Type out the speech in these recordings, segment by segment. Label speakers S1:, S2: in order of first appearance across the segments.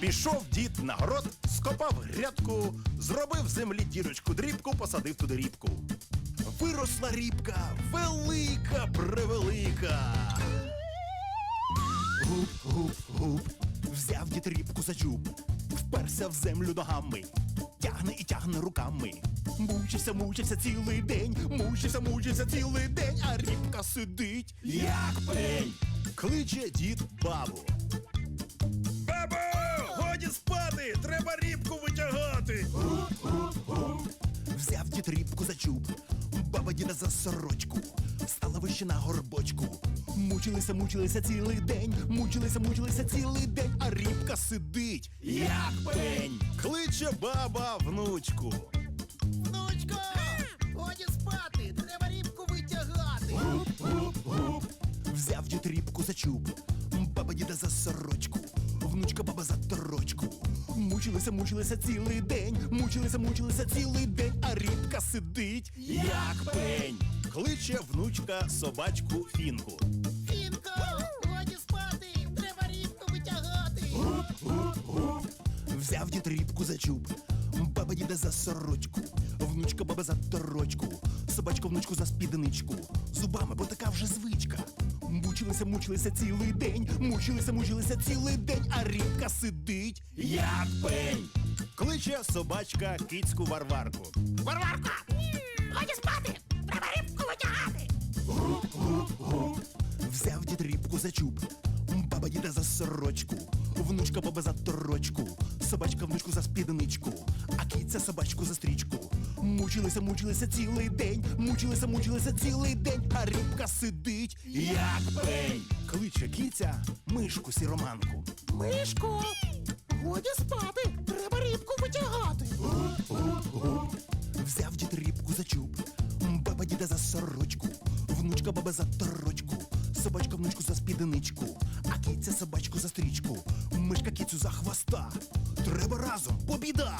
S1: Пішов дід на город, скопав грядку, зробив в землі дірочку дрібку, посадив туди рібку. Виросла рібка, велика, превелика. Гуп, гуп, гуп, взяв дід рібку за чуб, вперся в землю ногами, тягне і тягне руками. Мучився, мучився цілий день, мучився, мучився цілий день, а рібка сидить, як пень. Кличе дід бабу. Дід за чуб, баба діда за сорочку, стала вище на горбочку. Мучилися, мучилися цілий день, мучилися, мучилися цілий день, а рібка сидить, як пень. Кличе баба внучку.
S2: Внучко, годі спати, треба рібку витягати.
S1: Взяв дід рібку за чуб, баба діда за сорочку, внучка баба за торочку. Мучилися, мучилися цілий день, мучилися, мучилися цілий день, а рібка сидить, як пень. Кличе внучка собачку фінку.
S2: Фінко, годі спати, треба рібку витягати.
S1: Взяв дід рібку за чуб, баба діда за сорочку, внучка баба за торочку, собачка внучку за спідничку, зубами, бо така вже звичка. Мучилися, мучилися цілий день, мучилися, мучилися цілий день, а рібка сидить, як пень. Кличе собачка кицьку варварку.
S2: Варварка, годі спати, треба рібку витягати.
S1: Взяв дід рібку за чуб, баба за сорочку, внучка баба за торочку, собачка внучку за спідничку, а киця собачку за стрічку. Мучилися, мучилися цілий день, мучилися, мучилися цілий день, а рібка сидить, як пень. Кличе киця мишку сіроманку.
S2: Мишко, годі спати, треба рібку витягати.
S1: Взяв дід рібку за чуб, баба діда за сорочку, внучка баба за торочку, собачка внучку за спідничку, а киця собачку за стрічку, мишка кицю за хвоста. Треба разом, побіда!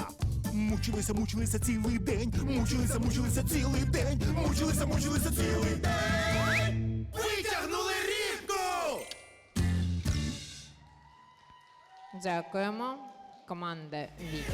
S1: Мучилися, мучилися цілий день, мучилися, мучилися цілий день, мучилися, мучилися цілий день. Витягнули рібку!
S3: Дякуємо. Команда Вік.